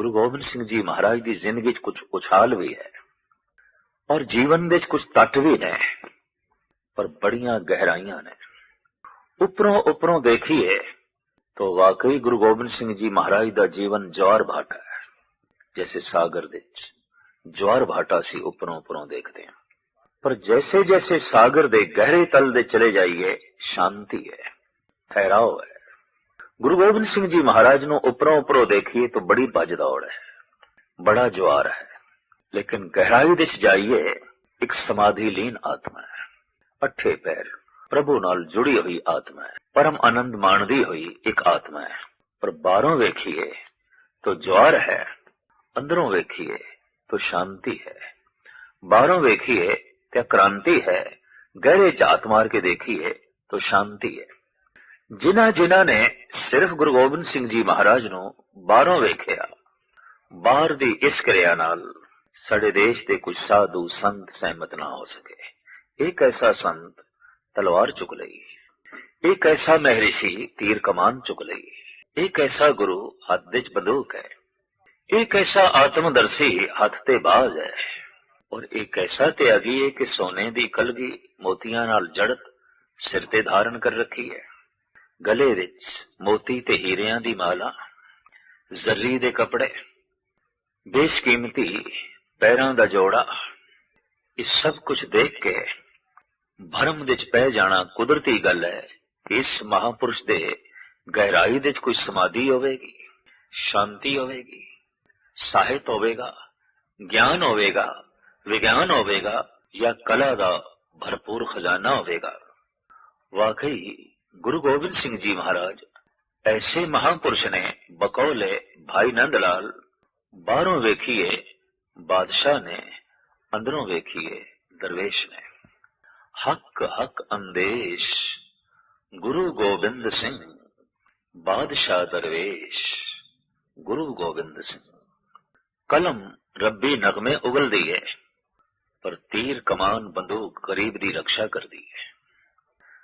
ਗੁਰੂ ਗੋਬਿੰਦ ਸਿੰਘ ਜੀ ਮਹਾਰਾਜ ਦੀ ਜ਼ਿੰਦਗੀ 'ਚ ਕੁਝ ਉਛਾਲ ਵੀ ਹੈ ਔਰ ਜੀਵਨ ਦੇ 'ਚ ਕੁਝ ਤੱਟ ਵੀ ਨੇ, ਪਰ ਬੜੀਆਂ ਗਹਿਰਾਈਆਂ ਨੇ। ਉਪਰੋਂ ਉਪਰੋਂ ਦੇਖੀਏ ਤਾਂ ਵਾਕਈ ਗੁਰੂ ਗੋਬਿੰਦ ਸਿੰਘ ਜੀ ਮਹਾਰਾਜ ਦਾ ਜੀਵਨ ਜਵਾਰ ਭਾਟਾ ਹੈ, ਜੈਸੇ ਸਾਗਰ ਦੇ ਵਿੱਚ। ਜਵਾਰ ਭਾਟਾ ਸੀ ਉੱਪਰੋਂ ਉੱਪਰੋਂ ਦੇਖਦੇ ਹਾਂ। ਪਰ ਜੈਸੇ ਜੈਸੇ ਸਾਗਰ ਦੇ ਗਹਿਰੇ ਤਲ ਦੇ ਚਲੇ ਜਾਈਏ, ਸ਼ਾਂਤੀ ਹੈ, ਠਹਿਰਾਓ ਹੈ ਗੁਰੂ ਗੋਬਿੰਦ ਸਿੰਘ ਜੀ ਮਹਾਰਾਜ ਨੂੰ ਉੱਪਰੋਂ ਉੱਪਰੋਂ ਦੇਖੀਏ ਤਾਂ ਬੜੀ ਭੱਜ ਦੌੜ ਹੈ ਬੜਾ ਜਵਾਰ ਹੈ ਲੇਕਿਨ ਗਹਿਰਾਈ ਵਿੱਚ ਜਾਈਏ ਇੱਕ ਸਮਾਧੀ ਲੀਨ ਆਤਮਾ ਹੈ ਅੱਠੇ ਪੈਰ ਪ੍ਰਭੂ ਨਾਲ ਜੁੜੀ ਹੋਈ ਆਤਮਾ ਹੈ ਪਰਮ ਆਨੰਦ ਮਾਣਦੀ ਹੋਈ ਇੱਕ ਆਤਮਾ ਹੈ ਪਰ ਬਾਹਰੋਂ ਵੇਖੀਏ ਤਾਂ ਜਵਾਰ ਹੈ ਅੰਦਰੋਂ ਵੇਖੀਏ ਤਾਂ ਸ਼ਾਂਤੀ ਹੈ ਬਾਹਰੋਂ ਵੇਖੀਏ ਤੇ ਕ੍ਰਾਂਤੀ ਹੈ ਗਹਿਰੇ ਝਾਤ ਮਾਰ ਕੇ ਦੇਖੀਏ ਤਾਂ ਸ਼ਾਂਤੀ ਹੈ ਜਿਨ੍ਹਾਂ ਜਿਨ੍ਹਾਂ ਨੇ ਸਿਰਫ ਗੁਰੂ ਗੋਬਿੰਦ ਸਿੰਘ ਜੀ ਮਹਾਰਾਜ ਨੂੰ ਬਾਹਰੋਂ ਵੇਖਿਆ, ਬਾਹਰ ਦੀ ਇਸ ਕਿਰਿਆ ਨਾਲ ਸਾਡੇ ਦੇਸ਼ ਦੇ ਕੁਝ ਸਾਧੂ ਸੰਤ ਸਹਿਮਤ ਨਾ ਹੋ ਸਕੇ। ਇੱਕ ਐਸਾ ਸੰਤ ਤਲਵਾਰ ਚੁੱਕ ਲਈ, ਇੱਕ ਐਸਾ ਮਹਿਰਿਸ਼ੀ ਤੀਰ ਕਮਾਨ ਚੁੱਕ ਲਈ, ਇੱਕ ਐਸਾ ਗੁਰੂ ਹੱਥ ਵਿੱਚ ਬੰਦੂਕ ਹੈ, ਇੱਕ ਐਸਾ ਆਤਮਦਰਸ਼ੀ ਹੱਥ ਤੇ ਬਾਜ਼ ਹੈ ਔਰ ਇੱਕ ਐਸਾ ਤਿਆਗੀ ਹੈ ਕਿ ਸੋਨੇ ਦੀ ਕਲਗੀ ਮੋਤੀਆਂ ਨਾਲ ਜੜਤ ਸਿਰ ਤੇ ਧਾਰਨ ਕਰ ਰੱਖੀ ਹੈ। ਗਲੇ ਵਿੱਚ ਮੋਤੀ ਤੇ ਹੀਰਿਆਂ ਦੀ ਮਾਲਾ ਜ਼ਰੀ ਦੇ ਕੱਪੜੇ, ਬੇਸ਼ਕੀਮਤੀ ਪੈਰਾਂ ਦਾ ਜੋੜਾ, ਇਹ ਸਭ ਕੁਝ ਦੇਖ ਕੇ ਭਰਮ ਵਿੱਚ ਪੈ ਜਾਣਾ ਕੁਦਰਤੀ ਗੱਲ ਹੈ। ਇਸ ਮਹਾਪੁਰਸ਼ ਦੇ ਗਹਿਰਾਈ ਵਿੱਚ ਕੋਈ ਸਮਾਧੀ ਹੋਵੇਗੀ, ਸ਼ਾਂਤੀ ਹੋਵੇਗੀ, ਸਾਹਿਤ ਹੋਵੇਗਾ, ਗਿਆਨ ਹੋਵੇਗਾ, ਵਿਗਿਆਨ ਹੋਵੇਗਾ ਜਾਂ ਕਲਾ ਦਾ ਭਰਪੂਰ ਖਜ਼ਾਨਾ ਹੋਵੇਗਾ। ਵਾਕਈ ਗੁਰੂ ਗੋਬਿੰਦ ਸਿੰਘ ਜੀ ਮਹਾਰਾਜ ਐਸੇ ਮਹਾਪੁਰਸ਼ ਨੇ ਬਕੌਲੇ ਭਾਈ ਨੰਦ ਲਾਲ ਬਾਹਰੋਂ ਵੇਖੀਏ ਬਾਦਸ਼ਾਹ ਨੇ ਅੰਦਰੋਂ ਵੇਖੀਏ ਦਰਵੇਸ਼ ਨੇ ਹੱਕ ਹੱਕ ਅੰਦੇਸ਼ ਗੁਰੂ ਗੋਬਿੰਦ ਸਿੰਘ ਬਾਦਸ਼ਾਹ ਦਰਵੇਸ਼ ਗੁਰੂ ਗੋਬਿੰਦ ਸਿੰਘ ਕਲਮ ਰੱਬੀ ਨਗਮੇ ਉਗਲਦੀ ਹੈ ਪਰ ਤੀਰ ਕਮਾਨ ਬੰਦੂਕ ਗਰੀਬ ਦੀ ਰੱਖਿਆ ਕਰਦੀ ਹੈ